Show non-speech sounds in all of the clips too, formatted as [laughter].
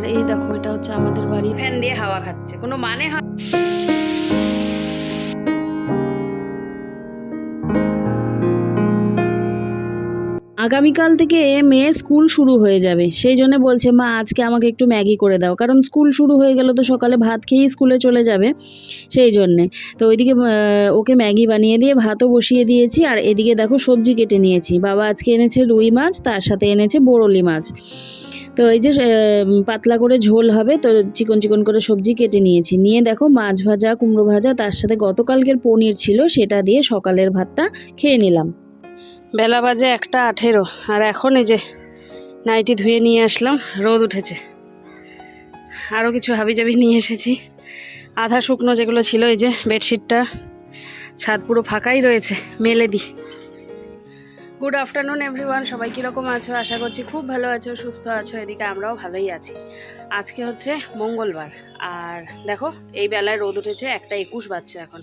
আর এই দেখো এটা হচ্ছে আমাদের বাড়ি ফ্যান দিয়ে হাওয়া খাচ্ছে। কোনো মানে হয় আগামীকাল থেকে মেয়ের স্কুল শুরু হয়ে যাবে। সেই জন্য বলছে মা আজকে আমাকে একটু ম্যাগি করে দাও। কারণ স্কুল শুরু হয়ে গেল তো সকালে ভাত খেয়েই স্কুলে চলে যাবে। সেই জন্যে। তো ওইদিকে ওকে ম্যাগি বানিয়ে দিয়ে ভাতও বসিয়ে দিয়েছি। আর এদিকে দেখো সবজি কেটে নিয়েছি। বাবা আজকে এনেছে রুই মাছ তার সাথে এনেছে বরলি মাছ। তো এই যে পাতলা করে ঝোল হবে, তো চিকন চিকন করে সবজি কেটে নিয়েছি। নিয়ে দেখো মাছ ভাজা, কুমড়ো ভাজা, তার সাথে গতকালকের পনির ছিল, সেটা দিয়ে সকালের ভাতটা খেয়ে নিলাম। বেলা বাজে একটা আঠেরো, আর এখন এই যে নাইটি ধুয়ে নিয়ে আসলাম, রোদ উঠেছে। আরও কিছু হাবিজাবি নিয়ে এসেছি। আধা শুকনো যেগুলো ছিল, এই যে বেডশিটটা, ছাদ পুরো ফাঁকাই রয়েছে, মেলে দিই গুড আফটারনুন এভরিওয়ান সবাই কীরকম আছো? আশা করছি খুব ভালো আছো, সুস্থ আছো। এদিকে আমরাও ভালোই আছি। আজকে হচ্ছে মঙ্গলবার। আর দেখো, এই বেলায় রোদ উঠেছে, একটা একুশ বাজছে এখন।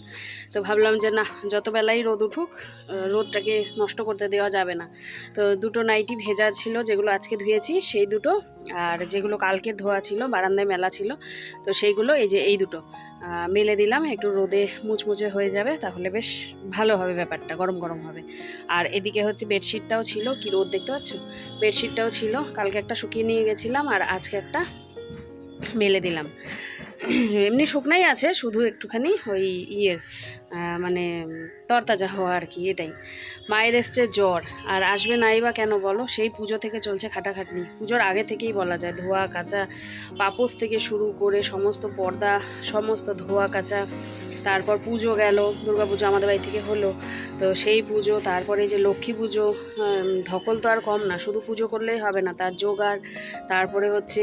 তো ভাবলাম যে না, যত বেলায় রোদ উঠুক রোদটাকে নষ্ট করতে দেওয়া যাবে না। তো দুটো নাইটি ভেজা ছিল, যেগুলো আজকে ধুয়েছি, সেই দুটো আর যেগুলো কালকে ধোয়া ছিল, বারান্দায় মেলা ছিল, তো সেইগুলো এই যে এই দুটো। মেলে দিলাম, একটু রোদে মুচমুচে হয়ে যাবে, তাহলে বেশ ভালো হবে ব্যাপারটা, গরম গরম হবে। আর এদিকে হচ্ছে বেডশিটটাও ছিল, কি রোদ দেখতে পাচ্ছ? বেডশিটটাও ছিল, কালকে একটা শুকিয়ে নিয়ে গেছিলাম, আর আজকে একটা মেলে দিলাম। [clears throat] এমনি শুকনাই আছে, শুধু একটুখানি ওই ইয়ের মানে তরতাজা হওয়া আর কি, এটাই। মায়ের এসছে জ্বর, আর আসবে নাই বা কেন বলো? সেই পুজো থেকে চলছে খাটাখাটনি। পুজোর আগে থেকেই বলা যায়, ধোয়া, কাচা পাপোস থেকে শুরু করে সমস্ত পর্দা, সমস্ত ধোয়া, কাচা তারপর পুজো গেল, দুর্গা পুজো আমাদের বাড়ি থেকে হলো। তো সেই পুজো, তারপরে যে লক্ষ্মী পুজো ধকল তো আর কম না, শুধু পুজো করলেই হবে না, তার জোগাড়, তারপরে হচ্ছে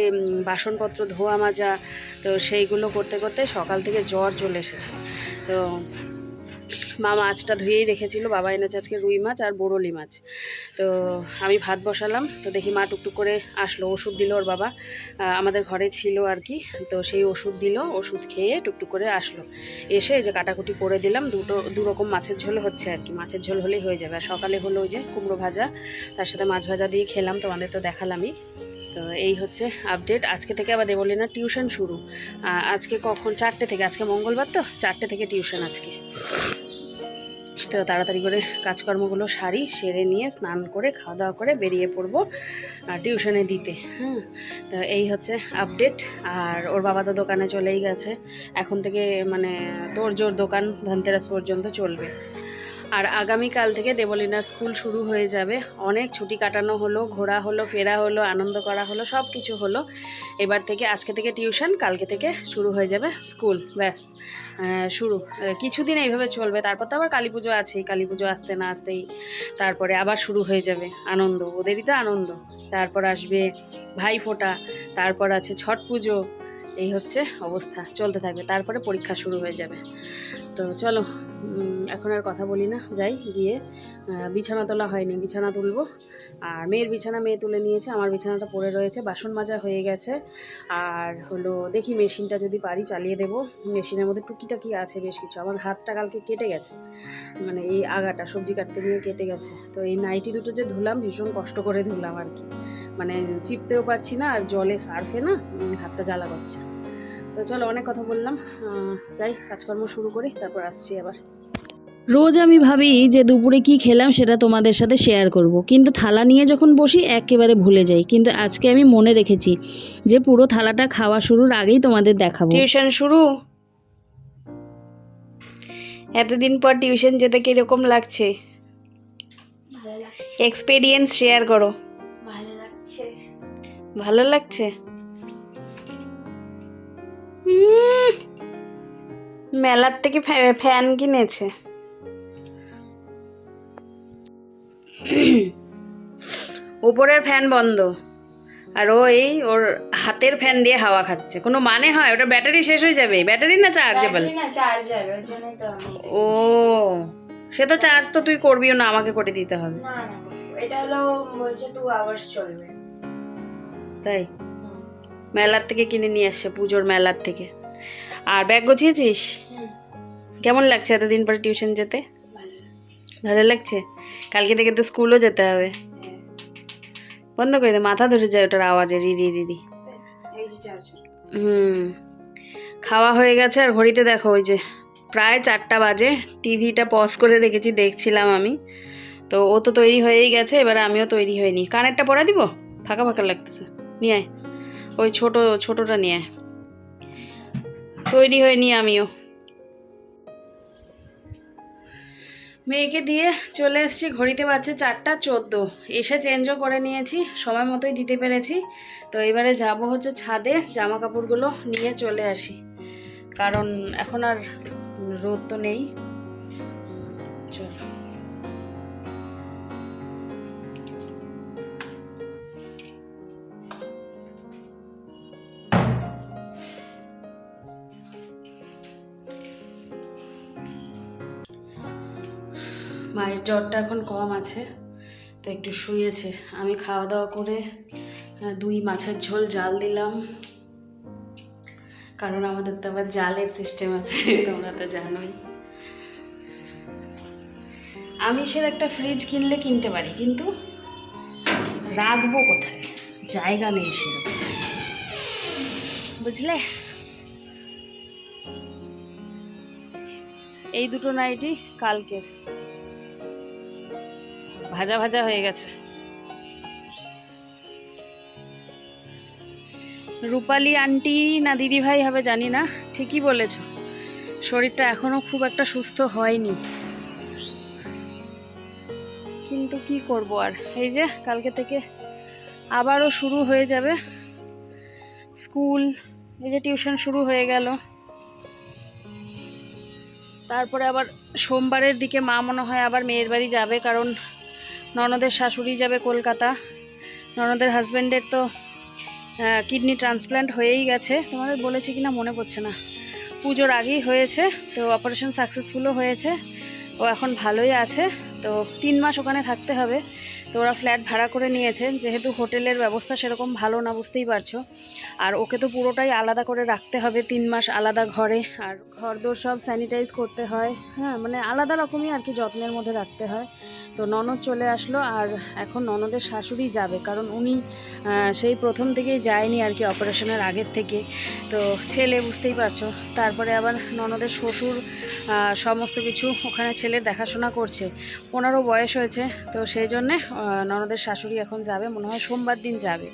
বাসনপত্র ধোয়া মাজা, তো সেইগুলো করতে করতে সকাল থেকে জ্বর চলে এসেছে। তো মা মাছটা ধুয়েই রেখেছিল, বাবা এনেছে আজকে রুই মাছ আর বরলি মাছ। তো আমি ভাত বসালাম, তো দেখি মা টুকটুক করে আসলো, ওষুধ দিল ওর বাবা। আমাদের ঘরে ছিল আর কি, তো সেই ওষুধ দিল, ওষুধ খেয়ে টুকটুক করে আসলো। এসে যে কাটাকুটি করে দিলাম, দুটো, দু রকম মাছের ঝোল হচ্ছে আর কি, মাছের ঝোল হলেই হয়ে যাবে। আর সকালে হলো ওই যে কুমড়ো ভাজা, তার সাথে মাছ ভাজা দিয়ে খেলাম, তোমাদের তো দেখালামই। তো এই হচ্ছে আপডেট আজকে থেকে আবার দেবলিনা টিউশন শুরু। আজকে কখন? চারটে থেকে। আজকে মঙ্গলবার তো? চারটে থেকে টিউশন আজকে। তো তাড়াতাড়ি করে কাজকর্মগুলো সারি, সেরে নিয়ে স্নান করে খাওয়া দাওয়া করে বেরিয়ে পড়ব টিউশনে দিতে। হ্যাঁ তো এই হচ্ছে আপডেট আর ওর বাবা তো দোকানে চলেই গেছে। এখন থেকে মানে তোর জোর দোকান ধনতেরাস পর্যন্ত চলবে। আর আগামীকাল থেকে দেবলিনার স্কুল শুরু হয়ে যাবে। অনেক ছুটি কাটানো হলো, ঘোরা হলো, ফেরা হলো, আনন্দ করা হলো, সব কিছু হলো। এবার থেকে আজকে থেকে টিউশন, কালকে থেকে শুরু হয়ে যাবে স্কুল, ব্যাস। শুরু। কিছুদিন এইভাবে চলবে। তারপর তো আবার কালী পুজো আছেই, কালী পুজো আসতে না আসতেই। তারপরে আবার শুরু হয়ে যাবে আনন্দ। ওদেরই তো আনন্দ। তারপর আসবে ভাই ফোঁটা, তারপর আছে ছট পুজো। এই হচ্ছে অবস্থা, চলতে থাকবে। তারপরে পরীক্ষা শুরু হয়ে যাবে। তো চলো এখন আর কথা বলি না, যাই, গিয়ে বিছানা তোলা হয়নি, বিছানা তুলবো। আর মেয়ের বিছানা মেয়ে তুলে নিয়েছে, আমার বিছানাটা পড়ে রয়েছে, বাসন মাজা হয়ে গেছে। আর হলো, দেখি মেশিনটা যদি পারি চালিয়ে দেবো। মেশিনের মধ্যে টুকিটাকি আছে বেশ কিছু, আমার হাতটা কালকে কেটে গেছে। মানে এই আগাটা, সবজি কাটতে গিয়ে কেটে গেছে। তো এই নাইটি দুটো যে ধুলাম, ভীষণ কষ্ট করে ধুলাম আর কি। মানে চিপতেও পারছি না, আর জলে সার্ফে না হাতটা জ্বালা করছে। তো চলো অনেক কথা বললাম। যাই কাজকর্ম শুরু করি তারপর আসছি আবার। রোজ আমি ভাবি যে দুপুরে কি খেলাম সেটা তোমাদের সাথে শেয়ার করব। কিন্তু থালা নিয়ে যখন বসি একেবারে ভুলে যাই। কিন্তু আজকে আমি মনে রেখেছি যে পুরো থালাটা খাওয়া শুরুর আগেই তোমাদের দেখাবো। টিউশন শুরু? এতদিন পর টিউশন যেতে কীরকম লাগছে? ভালো লাগছে। এক্সপিরিয়েন্স শেয়ার করো। ভালো লাগছে। ভালো লাগছে? মেলার থেকে ফ্যা- ফ্যান কিনেছে। উপরের ফ্যান বন্ধ। আর ওই ওর হাতের ফ্যান দিয়ে হাওয়া খাচ্ছে। কোনো মানে হয়? ওটা ব্যাটারি শেষ হয়ে যাবে। ব্যাটারি না চার্জেবল ও সে তো চার্জ তো তুই করবিও না আমাকে করে দিতে হবে। এটা হলো বলছে টু আওয়ার্স চলবে। তাই? মেলার থেকে কিনে নিয়ে আসছে, পুজোর মেলার থেকে। আর ব্যাগ গুছিয়েছিস? কেমন লাগছে এতদিন পরে টিউশন যেতে? ভালো লাগছে? কালকে থেকে তো স্কুলও যেতে হবে। বন্ধ করে দে, মাথা ধরে যায় ওটার আওয়াজে, রি রি রি রি। এই যে চার্জার হুম। খাওয়া হয়ে গেছে, আর ঘড়িতে দেখো ওই যে প্রায় চারটা বাজে, টিভিটা পজ করে রেখেছি, দেখছিলাম আমি। তো ও তো তৈরি হয়েই গেছে, এবারে আমিও তৈরি হয়ে কানেরটা পরা দিব? ফাঁকা ফাঁকা লাগতেছে। নিয়ে আয়। ওই ছোট, ছোটটা নিয়ে। তৈরি হয়ে নিই আমিও। মেয়েকে দিয়ে চলে এসেছি, ঘড়িতে বাজছে চারটা চোদ্দ। এসে চেঞ্জও করে নিয়েছি, সময় মতোই দিতে পেরেছি। তো এবারে যাব হচ্ছে ছাদে জামা কাপড়গুলো নিয়ে চলে আসি। কারণ এখন আর রোদ তো নেই। চলো। মায়ের জ্বরটা এখন কম আছে, তো একটু শুয়েছে। আমি খাওয়া দাওয়া করে দুই মাছের ঝোল, জাল দিলাম। কারণ আমাদের তো আবার জালের সিস্টেম আছে, [laughs] তোমরা তো জানোই। আমি সে একটা ফ্রিজ কিনলে কিনতে পারি, কিন্তু রাখব কোথায়? জায়গা নেই সেরকম। বুঝলে? এই দুটো নাইটি কালকের। ভাজা ভাজা হয়ে গেছে। রূপালি আন্টি না দিদি ভাই হবে জানি না, ঠিকই বলেছ। শরীরটা এখনও খুব একটা সুস্থ হয়নি। কিন্তু কি করব আর? এই যে কালকে থেকে আবারও শুরু হয়ে যাবে। স্কুল, এই যে টিউশন শুরু হয়ে গেল। তারপরে আবার সোমবারের দিকে মা মনে হয় আবার মেয়ের বাড়ি যাবে, কারণ ননদের শাশুড়ি যাবে কলকাতা। ননদের হাজব্যান্ডের তো কিডনি ট্রান্সপ্ল্যান্ট হয়েই গেছে। তোমাদের বলেছি কি না মনে পড়ছে না। পুজোর আগেই হয়েছে, তো অপারেশন সাকসেসফুলও হয়েছে। ও এখন ভালোই আছে, তো তিন মাস ওখানে থাকতে হবে। তো ওরা ফ্ল্যাট ভাড়া করে নিয়েছে, যেহেতু হোটেলের ব্যবস্থা সেরকম ভালো না, বুঝতেই পারছ। আর ওকে তো পুরোটাই আলাদা করে রাখতে হবে, তিন মাস আলাদা ঘরে। আর ঘর দোর সব স্যানিটাইজ করতে হয় হ্যাঁ মানে আলাদা রকমই আর কি যত্নের মধ্যে রাখতে হয়। তো ননদ চলে আসলো আর এখন ননদের শাশুড়ি যাবে, কারণ উনি সেই প্রথম থেকেই যায়নি আর কি অপারেশনের আগের থেকে। তো ছেলে বুঝতেই পারছ, তারপরে আবার ননদের শ্বশুর সমস্ত কিছু ওখানে ছেলের দেখাশোনা করছে। ওনারও বয়স হয়েছে, তো সেই জন্যে ননদের শাশুড়ি এখন যাবে, মনে হয় সোমবার দিন যাবে।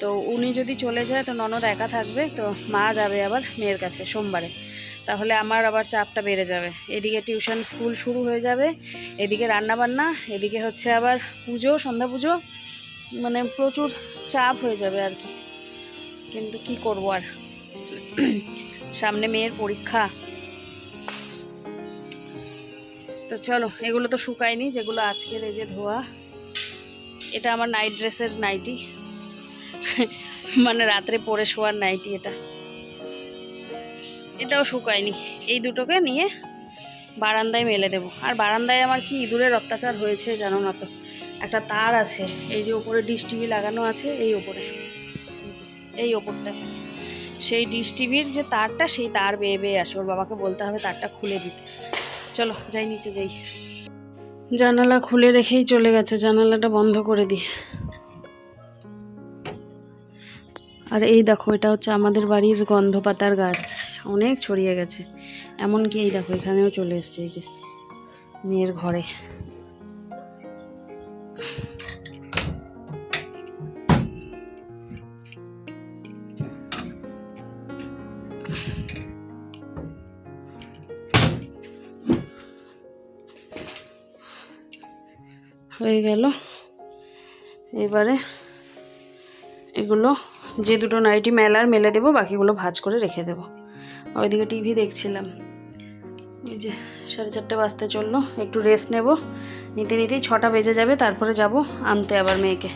তো উনি যদি চলে যায়, তো ননদ একা থাকবে, তো মা যাবে আবার মেয়ের কাছে সোমবারে। তাহলে আমার আবার চাপটা বেড়ে যাবে। এদিকে টিউশন স্কুল শুরু হয়ে যাবে, এদিকে রান্না বান্না এদিকে হচ্ছে আবার পুজো, সন্ধ্যা পুজো। মানে প্রচুর চাপ হয়ে যাবে আর কি। কিন্তু কি করব আর? সামনে মেয়ের পরীক্ষা। তো চলো, এগুলো তো শুকায়নি, যেগুলো আজকের এই যে ধোয়া, এটা আমার নাইট ড্রেসের নাইটি। মানে রাত্রে পরে শোয়ার নাইটি এটা। এটাও শুকায়নি। এই দুটোকে নিয়ে বারান্দায় মেলে দেবো। আর বারান্দায় আমার কি ইঁদুরের অত্যাচার হয়েছে জানো না তো? একটা তার আছে, এই যে ওপরে ডিশ টিভি লাগানো আছে, এই ওপরে। এই ওপরটায়। সেই ডিশ টিভির যে তারটা, সেই তার বেয়ে বেয়ে আসে। ওর বাবাকে বলতে হবে তারটা খুলে দিতে। চলো, যাই নিচে যাই। জানালা খুলে রেখেই চলে গেছে। জানালাটা বন্ধ করে দিই। আর এই দেখো, এটা হচ্ছে আমাদের বাড়ির গন্ধপাতার গাছ। অনেক ছড়িয়ে গেছে। এমনকি এই দেখো, এখানেও চলে এসছে এই যে মেয়ের ঘরে। হয়ে গেল। এবারে এগুলো, যে দুটো নাইটি মেলার, মেলে দেবো, বাকিগুলো ভাজ করে রেখে দেবো। ওইদিকে টিভি দেখছিলাম। এই যে সাড়ে চারটে বাজতে চলল, একটু রেস্ট নেব। নিতে নিতেই ছটা বেজে যাবে, তারপরে যাব আনতে আবার মেয়েকে।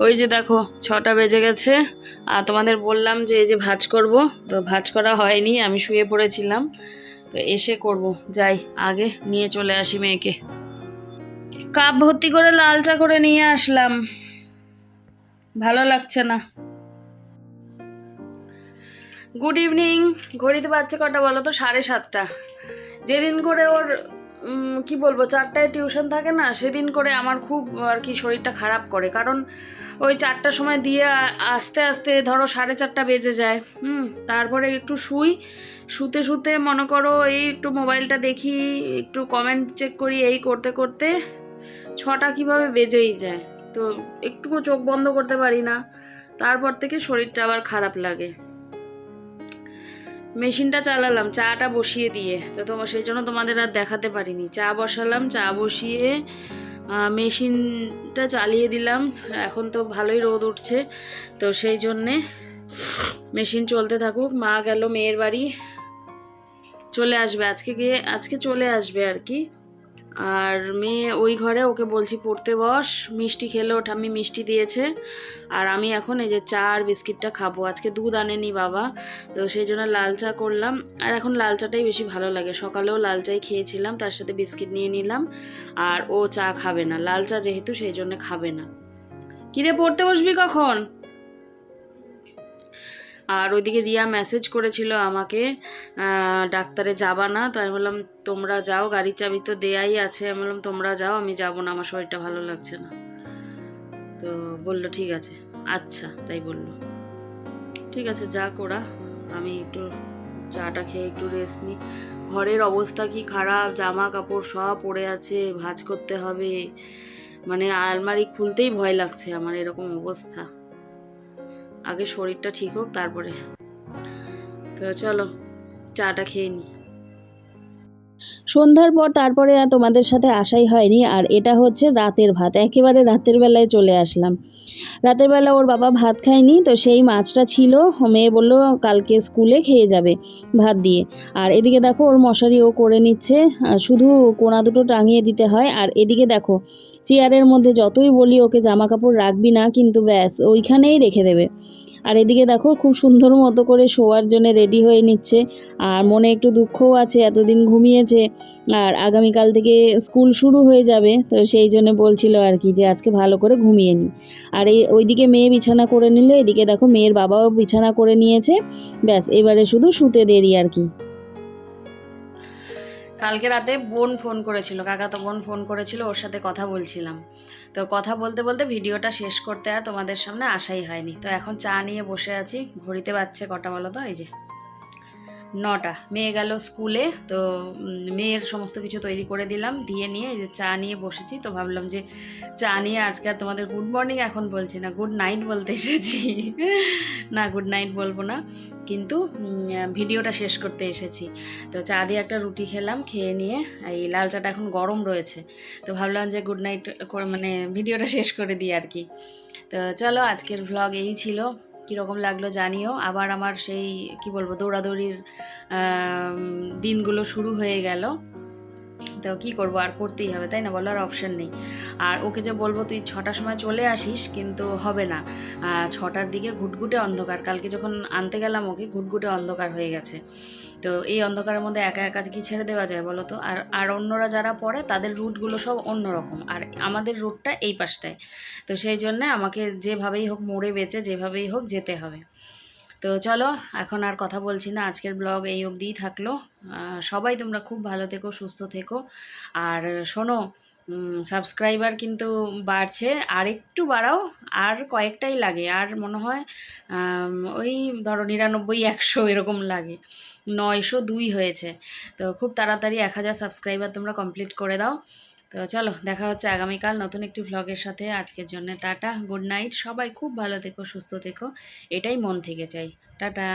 ওই যে দেখো, ছটা বেজে গেছে। আর তোমাদের বললাম যে এই যে ভাজ করব, তো ভাজ করা হয়নি, আমি শুয়ে পড়েছিলাম। তো এসে করব, যাই, আগে নিয়ে চলে আসি মেয়েকে। কাপ ভর্তি করে লাল চা করে নিয়ে আসলাম। ভালো লাগছে না। গুড ইভিনিং ঘড়িতে বাচ্চা কটা বলো তো? সাড়ে সাতটা। যেদিন করে ওর কি বলব, চারটায় টিউশন থাকে না, সেদিন করে আমার খুব আর কি শরীরটা খারাপ করে। কারণ ওই চারটার সময় দিয়ে আস্তে আস্তে ধরো সাড়ে চারটা বেজে যায়। হুম, তারপরে একটু শুই। শুতে শুতে মনে করো এই একটু মোবাইলটা দেখি, একটু কমেন্ট চেক করি, এই করতে করতে ছটা কীভাবে বেজেই যায়। তো একটুকু চোখ বন্ধ করতে পারি না। তারপর থেকে শরীরটা আবার খারাপ লাগে। মেশিনটা চালালাম, চাটা বসিয়ে দিয়ে। তো তোমার সেই জন্য তোমাদের আর দেখাতে পারিনি। চা বসালাম, চা বসিয়ে মেশিনটা চালিয়ে দিলাম। এখন তো ভালোই রোদ উঠছে। তো সেই জন্যে মেশিন চলতে থাকুক। মা গেল মেয়ের বাড়ি। চলে আসবে। আজকে গিয়ে, আজকে চলে আসবে আর কি। আর মেয়ে ওই ঘরে ওকে বলছি, পড়তে বস, মিষ্টি খেলে খেলো ঠাম্মি মিষ্টি দিয়েছে। আর আমি এখন এই যে চা আর বিস্কিটটা খাব। আজকে দুধ আনেনি বাবা, তো সেই জন্য লাল চা করলাম। আর এখন লাল চাটাই বেশি ভালো লাগে। সকালেও লাল চাই খেয়েছিলাম, তার সাথে বিস্কিট নিয়ে নিলাম। আর ও চা খাবে না। লাল চা যেহেতু সেই জন্য খাবে না। কিরে, পড়তে বসবি কখন? আর ওইদিকে রিয়া মেসেজ করেছিল আমাকে ডাক্তারে যাবা না। তো আমি বললাম, তোমরা যাও, গাড়ির চাবি তো দেয়াই আছে। আমি বললাম, তোমরা যাও, আমি যাব না, আমার শরীরটা ভালো লাগছে না। তো বলল, ঠিক আছে। আচ্ছা তাই বলল। ঠিক আছে যা করা আমি একটু চাটা খেয়ে একটু রেস্ট নিই। ঘরের অবস্থা কি খারাপ? জামা কাপড় সব পড়ে আছে, ভাঁজ করতে হবে। মানে আলমারি খুলতেই ভয় লাগছে আমার এরকম অবস্থা। আগে শরীরটা ঠিক হোক তারপরে। তো চলো চাটা খেয়ে নিই সন্ধ্যার পর তারপরে আর তোমাদের সাথে আসাই হয়নি, আর এটা হচ্ছে রাতের ভাত। একেবারে রাতের বেলায় চলে আসলাম। রাতের বেলা ওর বাবা ভাত খায়নি, তো সেই মাছটা ছিল। মেয়ে বলল, কালকে স্কুলে খেয়ে যাবে ভাত দিয়ে। আর এদিকে দেখো, ওর মশারি ও করে নিচ্ছে। শুধু কোনা দুটো টাঙিয়ে দিতে হয়। আর এদিকে দেখো, চেয়ারের মধ্যে যতই বলি, ওকে জামা কাপড় রাখবি না, কিন্তু ব্যাস, ওইখানেই রেখে দেবে। আর এদিকে দেখো, খুব সুন্দর মতো করে শোয়ার জন্য রেডি হয়ে নিচ্ছে। আর মনে একটু দুঃখও আছে, এতদিন ঘুমিয়েছে। আর আগামীকাল থেকে স্কুল শুরু হয়ে যাবে, তো সেই জন্য বলছিল আর কি যে আজকে ভালো করে ঘুমিয়ে নি। আর এই ওইদিকে মেয়ে বিছানা করে নিল, এদিকে দেখো মেয়ের বাবাও বিছানা করে নিয়েছে। ব্যাস, এবারে শুধু শুতে দেরি আর কি। কালকে রাতে বোন ফোন করেছিল, কাকা তো বোন ফোন করেছিল, ওর সাথে কথা বলছিলাম। তো কথা বলতে বলতে ভিডিওটা শেষ করতে আর তোমাদের সামনে আসাই হয়নি। তো এখন চা নিয়ে বসে আছি, ঘড়িতে বাচ্চে কটা বলো তো? এই যে। নটা। মেয়ে গেল স্কুলে, তো মেয়ের সমস্ত কিছু তৈরি করে দিলাম, দিয়ে নিয়ে যে চা নিয়ে বসেছি, তো ভাবলাম যে চা নিয়ে আজকে আর তোমাদের গুড মর্নিং এখন বলছি না গুড নাইট বলতে এসেছি। না গুড নাইট বলব না, কিন্তু ভিডিওটা শেষ করতে এসেছি। তো চা দিয়ে একটা রুটি খেলাম, খেয়ে নিয়ে এই লাল চাটা এখন গরম রয়েছে, তো ভাবলাম যে গুড নাইট মানে ভিডিওটা শেষ করে দিই আর কি। তো চলো আজকের ভ্লগ এই ছিল। কীরকম লাগল জানিও। আবার আমার সেই, কি বলব, দৌড়াদৌড়ির দিনগুলো শুরু হয়ে গেল। তো কি করব, আর করতেই হবে, তাই না বলো? আর অপশন নেই। আর ওকে যে বলব, তুই ছটার সময় চলে আসিস, কিন্তু হবে না। ছটার দিকে ঘুটঘুটে অন্ধকার। কালকে যখন আনতে গেলাম ওকে, ঘুটঘুটে অন্ধকার হয়ে গেছে। তো এই অন্ধকারের মধ্যে একা একা কি ছেড়ে দেওয়া যায় বলো তো? আর আর অন্যরা যারা পড়ে তাদের রুটগুলো সব অন্যরকম। আর আমাদের রুটটা এই পাশটায়। তো সেই জন্যে আমাকে যেভাবেই হোক মোড়ে বেঁচে যেভাবেই হোক যেতে হবে। তো চলো, এখন আর কথা বলছি না। আজকের ব্লগ এই অবধিই থাকল। সবাই তোমরা খুব ভালো থেকো, সুস্থ থেকো। আর শোনো সাবস্ক্রাইবার কিন্তু বাড়ছে। আর একটু বাড়াও, আর কয়েকটাই লাগে। আর মনে হয় ওই ধরো নিরানব্বই, একশো এরকম লাগে। নয়শো দুই হয়েছে। তো খুব তাড়াতাড়ি এক হাজার সাবস্ক্রাইবার তোমরা কমপ্লিট করে দাও। তো চলো, দেখা হচ্ছে আগামীকাল নতুন একটি ভ্লগের সাথে। আজকের জন্য টাটা গুড নাইট সবাই খুব ভালো থেকো, সুস্থ থেকো। এটাই মন থেকে চাই। টাটা।